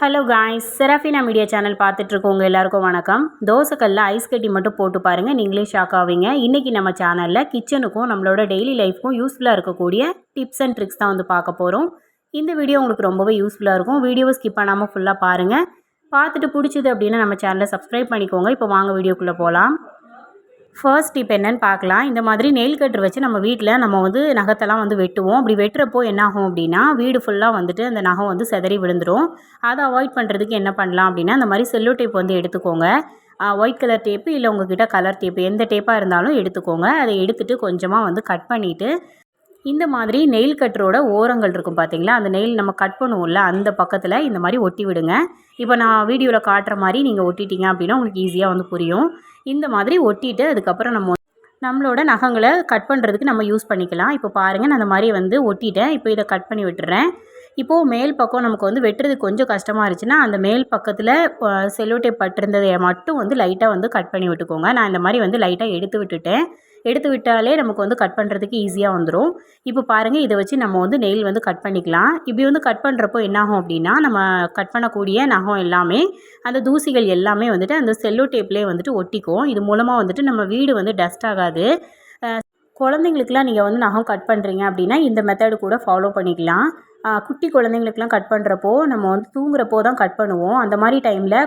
Hello guys Serafina media channel பார்த்துட்ருக்கோங்க எல்லாருக்கும் வணக்கம். தோசைக்கல்லில் ice கட்டி மட்டும் போட்டு பாருங்கள் நீங்களே ஷாக் ஆவீங்க. இன்றைக்கி நம்ம சேனலில் கிச்சனுக்கும் நம்மளோட டெய்லி லைஃப்க்கும் யூஸ்ஃபுல்லாக இருக்கக்கூடிய டிப்ஸ் அண்ட் ட்ரிக்ஸ் தான் வந்து பார்க்க போகிறோம் இந்த வீடியோ உங்களுக்கு ரொம்பவே யூஸ்ஃபுல்லாக இருக்கும். வீடியோவை ஸ்கிப் பண்ணாமல் ஃபுல்லாக பாருங்கள் பார்த்துட்டு பிடிச்சது அப்படின்னா நம்ம சேனலை சப்ஸ்கிரைப் பண்ணிக்கோங்க. இப்போ வாங்க வீடியோக்குள்ளே போகலாம் ஃபர்ஸ்ட் டிப் என்னன்னு பார்க்கலாம். இந்த மாதிரி நெயில் கட்டர் வச்சு நம்ம வீட்டில் நம்ம வந்து நகத்தெல்லாம் வந்து வெட்டுவோம். அப்படி வெட்டுறப்போ என்னாகும் அப்படின்னா வீடு ஃபுல்லாக வந்துட்டு அந்த நகம் வந்து செதறி விழுந்துடும் அதை அவாய்ட் பண்ணுறதுக்கு என்ன பண்ணலாம் அப்படின்னா இந்த மாதிரி செல்லோ டேப் வந்து எடுத்துக்கோங்க. ஒயிட் கலர் டேப்பு இல்லை உங்ககிட்ட கலர் டேப்பு எந்த டேப்பாக இருந்தாலும் எடுத்துக்கோங்க. அதை எடுத்துகிட்டு கொஞ்சமாக வந்து கட் பண்ணிவிட்டு இந்த மாதிரி நெயில் கட்டரோட ஓரங்கள் இருக்கும் பார்த்தீங்களா அந்த நெயில் நம்ம கட் பண்ணுவோம்ல அந்த பக்கத்தில் இந்த மாதிரி ஒட்டி விடுங்க. இப்போ நான் வீடியோவில் காட்டுற மாதிரி நீங்கள் ஒட்டிட்டீங்க அப்படின்னா உங்களுக்கு ஈஸியாக வந்து புரியும். இந்த மாதிரி ஒட்டிட்டு அதுக்கப்புறம் நம்ம நம்மளோட நகங்களை கட் பண்ணுறதுக்கு நம்ம யூஸ் பண்ணிக்கலாம். இப்போ பாருங்கள் நான் அந்த மாதிரி வந்து ஒட்டிட்டேன். இப்போ இதை கட் பண்ணி விட்டுறேன். இப்போது மேல் பக்கம் நமக்கு வந்து வெட்டுறதுக்கு கொஞ்சம் கஷ்டமாக இருந்துச்சுன்னா அந்த மேல் பக்கத்தில் செல்லோ பட்டிருந்ததை மட்டும் வந்து லைட்டாக வந்து கட் பண்ணி விட்டுக்கோங்க. நான் இந்த மாதிரி வந்து லைட்டாக எடுத்து விட்டுட்டேன். எடுத்து விட்டாலே நமக்கு வந்து கட் பண்ணுறதுக்கு ஈஸியாக வந்துடும் இப்போ பாருங்கள் இதை வச்சு நம்ம வந்து நெயில் வந்து கட் பண்ணிக்கலாம். இப்படி வந்து கட் பண்ணுறப்போ என்னாகும் அப்படின்னா நம்ம கட் பண்ணக்கூடிய நகம் எல்லாமே அந்த தூசிகள் எல்லாமே வந்துட்டு அந்த செல்லோ டேப்லேயே வந்துட்டு ஒட்டிக்கும். இது மூலமாக வந்துட்டு நம்ம வீடு வந்து டஸ்ட் ஆகாது. குழந்தைங்களுக்குலாம் நீங்கள் வந்து நகம் கட் பண்ணுறீங்க அப்படின்னா இந்த மெத்தடு கூட ஃபாலோ பண்ணிக்கலாம். குட்டி குழந்தைங்களுக்குலாம் கட் பண்ணுறப்போ நம்ம வந்து தூங்குறப்போ தான் கட் பண்ணுவோம். அந்த மாதிரி டைமில்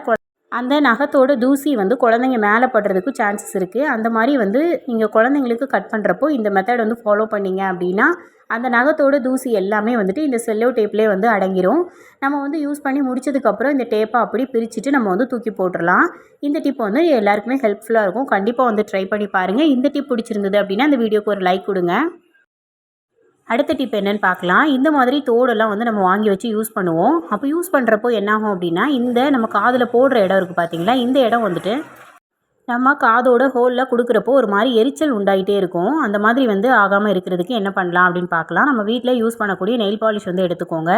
அந்த நகத்தோட தூசி வந்து குழந்தைங்க மேலே படுறதுக்கு சான்சஸ் இருக்குது அந்த மாதிரி வந்து நீங்கள் குழந்தைங்களுக்கு கட் பண்ணுறப்போ இந்த மெத்தட் வந்து ஃபாலோ பண்ணிங்க அப்படின்னா அந்த நகத்தோட தூசி எல்லாமே வந்துட்டு இந்த செல்லோ டேப்லேயே வந்து அடங்கிரும். நம்ம வந்து யூஸ் பண்ணி முடிச்சதுக்கப்புறம் இந்த டேப்பை அப்படி பிரிச்சுட்டு நம்ம வந்து தூக்கி போட்டுடலாம் இந்த டிப் வந்து எல்லாருக்குமே ஹெல்ப்ஃபுல்லாக இருக்கும். கண்டிப்பாக வந்து ட்ரை பண்ணி பாருங்கள் இந்த டிப் பிடிச்சிருந்தது அப்படின்னா இந்த வீடியோக்கு ஒரு லைக் கொடுங்க. அடுத்த டிப் என்னென்னு பார்க்கலாம். இந்த மாதிரி தோடெல்லாம் வந்து நம்ம வாங்கி வச்சு யூஸ் பண்ணுவோம். அப்போ யூஸ் பண்ணுறப்போ என்னாகும் அப்படின்னா இந்த நம்ம காதில் போடுற இடம் இருக்குது பார்த்தீங்களா இந்த இடம் வந்துட்டு நம்ம காதோட ஹோலில் கொடுக்குறப்போ ஒரு மாதிரி எரிச்சல் உண்டாயிட்டே இருக்கும். அந்த மாதிரி வந்து ஆகாமல் இருக்கிறதுக்கு என்ன பண்ணலாம் அப்படின்னு பார்க்கலாம். நம்ம வீட்டில் யூஸ் பண்ணக்கூடிய நெயில் பாலிஷ் வந்து எடுத்துக்கோங்க.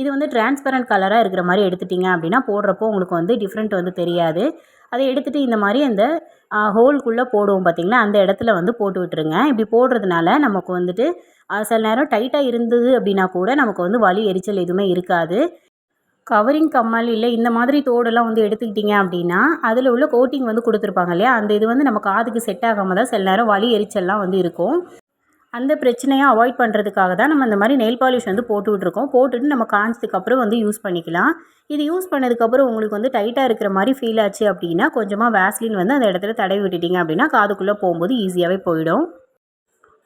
இது வந்து டிரான்ஸ்பரண்ட் கலராக இருக்கிற மாதிரி எடுத்துட்டிங்க அப்படின்னா போடுறப்போ உங்களுக்கு வந்து டிஃப்ரெண்ட் வந்து தெரியாது. அதை எடுத்துகிட்டு இந்த மாதிரி அந்த ஹோல்குள்ளே போடுவோம் பார்த்திங்களா அந்த இடத்துல வந்து போட்டு விட்டுருங்க. இப்படி போடுறதுனால நமக்கு வந்துட்டு சில நேரம் டைட்டாக இருந்தது அப்படின்னா கூட நமக்கு வந்து வலி எரிச்சல் எதுவுமே இருக்காது. கவரிங் கம்மல் இல்லை இந்த மாதிரி தோடெல்லாம் வந்து எடுத்துக்கிட்டிங்க அப்படின்னா அதில் உள்ள கோட்டிங் வந்து கொடுத்துருப்பாங்க இல்லையா? அந்த இது வந்து நம்ம காதுக்கு செட் ஆகாமல் தான் சில நேரம் வலி எரிச்சல்லாம் வந்து இருக்கும். அந்த பிரச்சனையை அவாய்ட் பண்ணுறதுக்காக தான் நம்ம இந்த மாதிரி நெயில் பாலிஷ் வந்து போட்டுக்கிட்டுருக்கோம் போட்டுட்டு நம்ம காஞ்சதுக்கப்புறம் வந்து யூஸ் பண்ணிக்கலாம். இது யூஸ் பண்ணதுக்கப்புறம் உங்களுக்கு வந்து டைட்டாக இருக்கிற மாதிரி ஃபீல் ஆச்சு அப்படின்னா கொஞ்சமாக வேஸ்லின் வந்து அந்த இடத்துல தடவி விட்டுட்டிங்க அப்படின்னா காதுக்குள்ளே போகும்போது ஈஸியாகவே போயிடும்.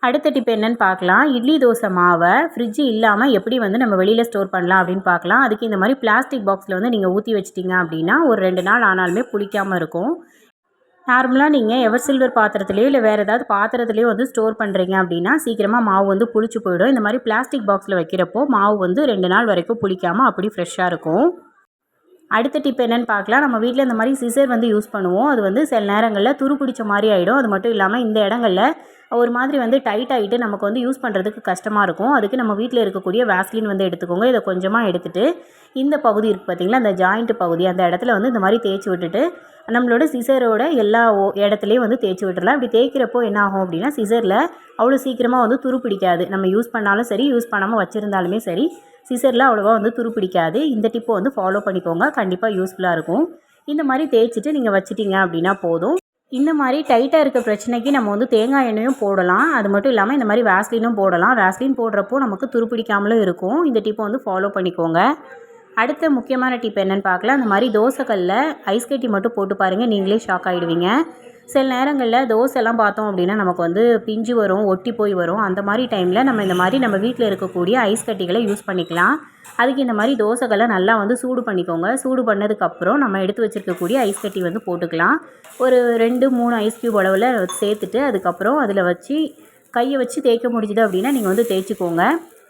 அடுத்த டிப் என்னன்னு பார்க்கலாம். இட்லி தோசை மாவை ஃப்ரிட்ஜு இல்லாமல் எப்படி வந்து நம்ம வெளியில் ஸ்டோர் பண்ணலாம் அப்படின்னு பார்க்கலாம். அதுக்கு இந்த மாதிரி பிளாஸ்டிக் பாக்ஸில் வந்து நீங்கள் ஊற்றி வச்சிட்டிங்க அப்படின்னா ஒரு ரெண்டு நாள் ஆனாலுமே புளிக்காமல் இருக்கும். நார்மலாக நீங்கள் எவர் சில்வர் பாத்திரத்துலேயோ இல்லை வேறு ஏதாவது பாத்திரத்துலேயோ வந்து ஸ்டோர் பண்ணுறீங்க அப்படின்னா சீக்கிரமாக மாவு வந்து புளிச்சு போயிடும். இந்த மாதிரி பிளாஸ்டிக் பாக்ஸில் வைக்கிறப்போ மாவு வந்து ரெண்டு நாள் வரைக்கும் புளிக்காமல் அப்படி ஃப்ரெஷ்ஷாக இருக்கும். அடுத்த டிப் என்னென்னு பார்க்கலாம். நம்ம வீட்டில் இந்த மாதிரி சிசர் வந்து யூஸ் பண்ணுவோம். அது வந்து சில நேரங்களில் துரு பிடிச்ச மாதிரி ஆகிடும் அது மட்டும் இல்லாமல் இந்த இடங்களில் ஒரு மாதிரி வந்து டைட் ஆகிட்டு நமக்கு வந்து யூஸ் பண்ணுறதுக்கு கஷ்டமாக இருக்கும். அதுக்கு நம்ம வீட்டில் இருக்கக்கூடிய வேஸ்லின் வந்து எடுத்துக்கோங்க. இதை கொஞ்சமாக எடுத்துகிட்டு இந்த பகுதி இருக்குது பார்த்திங்களா அந்த ஜாயிண்ட் பகுதி. அந்த இடத்துல வந்து இந்த மாதிரி தேய்ச்சி விட்டுட்டு நம்மளோட சிசரோட எல்லா இடத்துலையும் வந்து தேய்ச்சி விட்டுடலாம் இப்படி தேய்க்கிறப்போ என்ன ஆகும் அப்படின்னா சிசரில் அவ்வளோ சீக்கிரமாக வந்து துரு பிடிக்காது. நம்ம யூஸ் பண்ணாலும் சரி யூஸ் பண்ணாமல் வச்சுருந்தாலுமே சரி சிசரில் அவ்வளோவா வந்து துரு பிடிக்காது. இந்த டிப்பை வந்து ஃபாலோ பண்ணிக்கோங்க. கண்டிப்பாக யூஸ்ஃபுல்லாக இருக்கும். இந்த மாதிரி தேய்ச்சிட்டு நீங்கள் வச்சிட்டிங்க அப்படின்னா போதும். இந்த மாதிரி டைட்டாக இருக்க பிரச்சனைக்கு நம்ம வந்து தேங்காய் எண்ணெயும் போடலாம். அது மட்டும் இல்லாமல் இந்த மாதிரி வேஸ்லினும் போடலாம். வேஸ்லின் போடுறப்போ நமக்கு துருப்பிடிக்காமலும் இருக்கும். இந்த டிப்பை வந்து ஃபாலோ பண்ணிக்கோங்க. அடுத்த முக்கியமான டிப் என்னென்னு பார்க்கலாம். அந்த மாதிரி தோசைக்கல்லில் ஐஸ் கட்டி மட்டும் போட்டு பாருங்கள் நீங்களே ஷாக் ஆகிடுவீங்க சில நேரங்களில் தோசைலாம் பார்த்தோம் அப்படின்னா நமக்கு வந்து பிஞ்சு வரும் ஒட்டி போய் வரும். அந்த மாதிரி டைமில் நம்ம இந்த மாதிரி நம்ம வீட்டில் இருக்கக்கூடிய ஐஸ் கட்டிகளை யூஸ் பண்ணிக்கலாம். அதுக்கு இந்த மாதிரி தோசைகளை நல்லா வந்து சூடு பண்ணிக்கோங்க. சூடு பண்ணதுக்கப்புறம் நம்ம எடுத்து வச்சுருக்கக்கூடிய ஐஸ் கட்டி வந்து போட்டுக்கலாம். ஒரு ரெண்டு மூணு ஐஸ் க்யூப் அளவில் சேர்த்துட்டு அதுக்கப்புறம் அதில் வச்சு கையை வச்சு தேய்க்க முடிஞ்சுது அப்படின்னா நீங்கள் வந்து தேய்ச்சிக்கோங்க.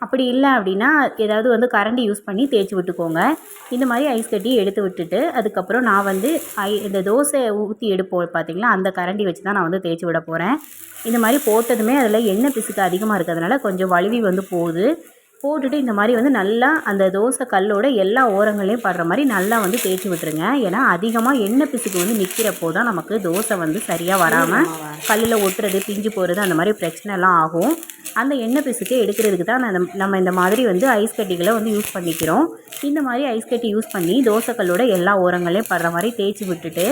அப்படி இல்லை அப்படின்னா ஏதாவது வந்து கரண்டி யூஸ் பண்ணி தேய்ச்சி விட்டுக்கோங்க. இந்த மாதிரி ஐஸ் கட்டி எடுத்து விட்டுட்டு அதுக்கப்புறம் நான் வந்து ஐ இந்த தோசை ஊற்றி எடுப்போம் பார்த்தீங்களா? அந்த கரண்டி வச்சு தான் நான் வந்து தேய்ச்சி விட போகிறேன் இந்த மாதிரி போட்டதுமே அதில் எண்ணெய் பிசுக்கு அதிகமாக இருக்கிறதுனால கொஞ்சம் வழுவி வந்து போகுது. போட்டுட்டு இந்த மாதிரி வந்து நல்லா அந்த தோசை கல்லோட எல்லா ஓரங்களையும் படுற மாதிரி நல்லா வந்து தேய்ச்சி விட்டுருங்க. ஏன்னா அதிகமாக எண்ணெய் பிசுக்கு வந்து நிற்கிறப்போ தான் நமக்கு தோசை வந்து சரியாக வராமல் கல்லில் ஒட்டுறது பிஞ்சு போகிறது அந்த மாதிரி பிரச்சனைலாம் ஆகும். அந்த எண்ணெய் பிசுக்கு எடுக்கிறதுக்கு தான் நம்ம இந்த மாதிரி வந்து ஐஸ் கட்டிகளை வந்து யூஸ் பண்ணிக்கிறோம். இந்த மாதிரி ஐஸ் கட்டி யூஸ் பண்ணி தோசைக்கல்லோட எல்லா ஓரங்களையும் படுற மாதிரி தேய்ச்சி விட்டுட்டு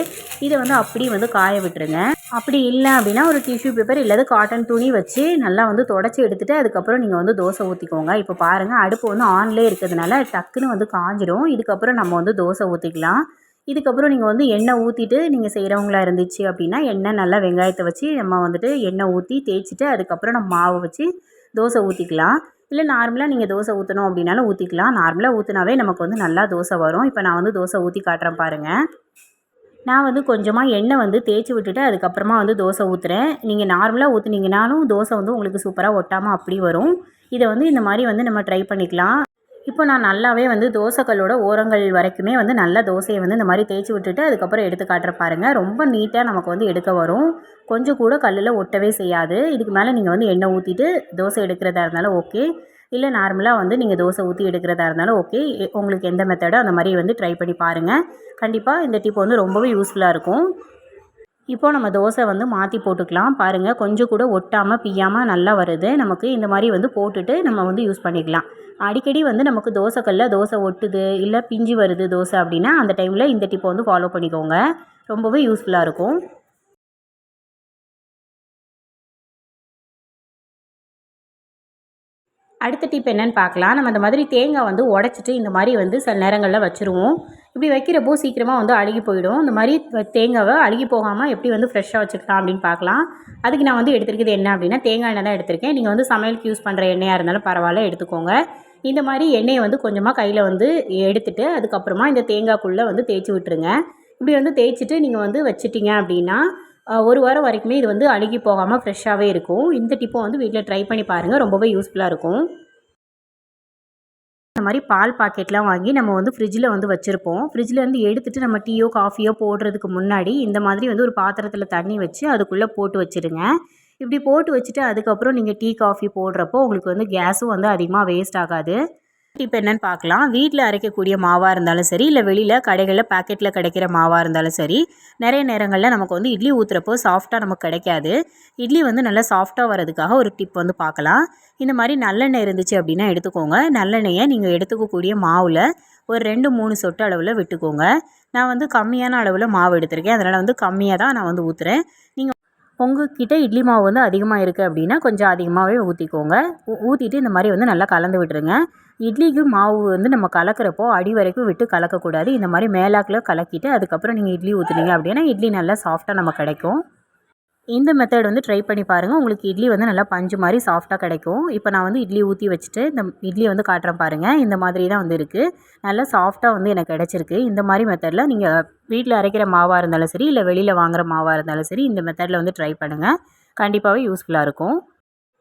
இதை வந்து அப்படியே வந்து காய விட்டுருங்க. அப்படி இல்லை அப்படின்னா ஒரு டிஷ்யூ பேப்பர் இல்லாத காட்டன் துணி வச்சு நல்லா வந்து தொடச்சி எடுத்துட்டு அதுக்கப்புறம் நீங்கள் வந்து தோசை ஊற்றிக்கோங்க இப்போ பாருங்கள் அடுப்பு வந்து ஆன்லேயே இருக்கிறதுனால டக்குன்னு வந்து காஞ்சிடும். இதுக்கப்புறம் நம்ம வந்து தோசை ஊற்றிக்கலாம் இதுக்கப்புறம் நீங்கள் வந்து எண்ணெய் ஊற்றிட்டு நீங்கள் செய்கிறவங்களா இருந்துச்சு அப்படின்னா எண்ணெய் நல்லா வெங்காயத்தை வச்சு நம்ம வந்துட்டு எண்ணெய் ஊற்றி தேய்ச்சிட்டு அதுக்கப்புறம் நம்ம மாவை வச்சு தோசை ஊற்றிக்கலாம் இல்லை நார்மலாக நீங்கள் தோசை ஊற்றணும் அப்படின்னாலும் ஊற்றிக்கலாம் நார்மலாக ஊற்றினாவே நமக்கு வந்து நல்லா தோசை வரும். இப்போ நான் வந்து தோசை ஊற்றி காட்டுறேன் பாருங்கள் நான் வந்து கொஞ்சமாக எண்ணெய் வந்து தேய்ச்சி விட்டுட்டு அதுக்கப்புறமா வந்து தோசை ஊற்றுறேன் நீங்கள் நார்மலாக ஊற்றுனீங்கனாலும் தோசை வந்து உங்களுக்கு சூப்பராக ஒட்டாமல் அப்படி வரும். இதை வந்து இந்த மாதிரி வந்து நம்ம ட்ரை பண்ணிக்கலாம். இப்போ நான் நல்லாவே வந்து தோசைக்கல்லோட ஓரங்கள் வரைக்குமே வந்து நல்லா தோசையை வந்து இந்த மாதிரி தேய்ச்சி விட்டுட்டு அதுக்கப்புறம் எடுத்து காட்டுற பாருங்கள் ரொம்ப நீட்டாக நமக்கு வந்து எடுக்க வரும். கொஞ்சம் கூட கல்லில் ஒட்டவே செய்யாது. இதுக்கு மேலே நீங்கள் வந்து எண்ணெய் ஊற்றிட்டு தோசை எடுக்கிறதா இருந்தாலும் ஓகே இல்லை நார்மலாக வந்து நீங்கள் தோசை ஊற்றி எடுக்கிறதா இருந்தாலும் ஓகே உங்களுக்கு எந்த மெத்தடோ அந்த மாதிரி வந்து ட்ரை பண்ணி பாருங்கள் கண்டிப்பாக இந்த டிப் வந்து ரொம்பவே யூஸ்ஃபுல்லாக இருக்கும். இப்போ நம்ம தோசை வந்து மாற்றி போட்டுக்கலாம். பாருங்கள் கொஞ்சம் கூட ஒட்டாமல் பிய்யாமல் நல்லா வருது. நமக்கு இந்த மாதிரி வந்து போட்டுட்டு நம்ம வந்து யூஸ் பண்ணிக்கலாம். அடிக்கடி வந்து நமக்கு தோசைக்கல்ல தோசை ஒட்டுது இல்லை பிஞ்சு வருது தோசை அப்படின்னா அந்த டைமில் இந்த டிப்பை வந்து ஃபாலோ பண்ணிக்கோங்க. ரொம்பவே யூஸ்ஃபுல்லாக இருக்கும். அடுத்த டிப் என்னன்னு பார்க்கலாம். நம்ம இந்த மாதிரி தேங்காய் வந்து உடச்சிட்டு இந்த மாதிரி வந்து சில நேரங்களில் வச்சுருவோம். இப்படி வைக்கிறப்போ சீக்கிரமாக வந்து அழுகி போயிடும். இந்த மாதிரி தேங்காவை அழுகி போகாமல் எப்படி வந்து ஃப்ரெஷ்ஷாக வச்சுக்கலாம் அப்படின்னு பார்க்கலாம். அதுக்கு நான் வந்து எடுத்திருக்கிறது என்ன அப்படின்னா தேங்காய் எண்ணெய் தான் எடுத்திருக்கேன். நீங்கள் வந்து சமையலுக்கு யூஸ் பண்ணுற எண்ணெயாக இருந்தாலும் பரவாயில்ல எடுத்துக்கோங்க. இந்த மாதிரி எண்ணெயை வந்து கொஞ்சமாக கையில் வந்து எடுத்துட்டு அதுக்கப்புறமா இந்த தேங்காய்க்குள்ளே வந்து தேய்ச்சி விட்டுருங்க. இப்படி வந்து தேய்ச்சிட்டு நீங்கள் வந்து வச்சிட்டிங்க அப்படின்னா ஒரு வாரம் வரைக்குமே இது வந்து அழுகி போகாமல் ஃப்ரெஷ்ஷாகவே இருக்கும். இந்த டிப்பை வந்து வீட்டில் ட்ரை பண்ணி பாருங்கள் ரொம்பவே யூஸ்ஃபுல்லாக இருக்கும். இந்த மாதிரி பால் பாக்கெட்லாம் வாங்கி நம்ம வந்து ஃப்ரிட்ஜில் வந்து வச்சுருப்போம். ஃப்ரிட்ஜ்லேருந்து எடுத்துகிட்டு நம்ம டீயோ காஃபியோ போடுறதுக்கு முன்னாடி இந்த மாதிரி வந்து ஒரு பாத்திரத்தில் தண்ணி வச்சு அதுக்குள்ளே போட்டு வச்சுருங்க. இப்படி போட்டு வச்சுட்டு அதுக்கப்புறம் நீங்கள் டீ காஃபி போடுறப்போ உங்களுக்கு வந்து கேஸும் வந்து அதிகமாக வேஸ்ட் ஆகாது. இப்போ என்னன்னு பார்க்கலாம் வீட்டில் அரைக்கக்கூடிய மாவாக இருந்தாலும் சரி இல்லை வெளியில் கடைகளில் பாக்கெட்டில் கிடைக்கிற மாவாக இருந்தாலும் சரி நிறைய நேரங்களில் நமக்கு வந்து இட்லி ஊற்றுறப்போ சாஃப்டாக நமக்கு கிடைக்காது. இட்லி வந்து நல்லா சாஃப்டாக வரதுக்காக ஒரு டிப் வந்து பார்க்கலாம் இந்த மாதிரி நல்லெண்ணெய் இருந்துச்சு அப்படின்னா எடுத்துக்கோங்க. நல்லெண்ணெயை நீங்கள் எடுத்துக்கக்கூடிய மாவில் ஒரு ரெண்டு மூணு சொட்டு அளவில் விட்டுக்கோங்க. நான் வந்து கம்மியான அளவில் மாவு எடுத்திருக்கேன். அதனால் வந்து கம்மியாக தான் நான் வந்து ஊற்றுறேன் நீங்கள் உங்ககிட்ட இட்லி மாவு வந்து அதிகமாக இருக்குது அப்படின்னா கொஞ்சம் அதிகமாகவே ஊற்றிக்கோங்க ஊற்றிட்டு இந்த மாதிரி வந்து நல்லா கலந்து விட்டுருங்க. இட்லிக்கு மாவு வந்து நம்ம கலக்கிறப்போ அடி வரைக்கும் விட்டு கலக்கக்கூடாது. இந்த மாதிரி மேலாக்கில் கலக்கிட்டு அதுக்கப்புறம் நீங்கள் இட்லி ஊற்றுனீங்க அப்படின்னா இட்லி நல்லா சாஃப்டாக நம்ம கிடைக்கும். இந்த மெத்தட் வந்து ட்ரை பண்ணி பாருங்கள் உங்களுக்கு இட்லி வந்து நல்லா பஞ்சு மாதிரி சாஃப்டாக கிடைக்கும். இப்போ நான் வந்து இட்லி ஊற்றி வச்சுட்டு இந்த இட்லியை வந்து காட்டுறேன் பாருங்கள் இந்த மாதிரி தான் வந்து இருக்குது நல்லா சாஃப்டாக வந்து எனக்கு கிடச்சிருக்கு. இந்த மாதிரி மெத்தடில் நீங்கள் வீட்டில் அரைக்கிற மாவாக இருந்தாலும் சரி இல்லை வெளியில் வாங்குற மாவாக இருந்தாலும் சரி இந்த மெத்தடில் வந்து ட்ரை பண்ணுங்கள் கண்டிப்பாகவே யூஸ்ஃபுல்லாக இருக்கும்.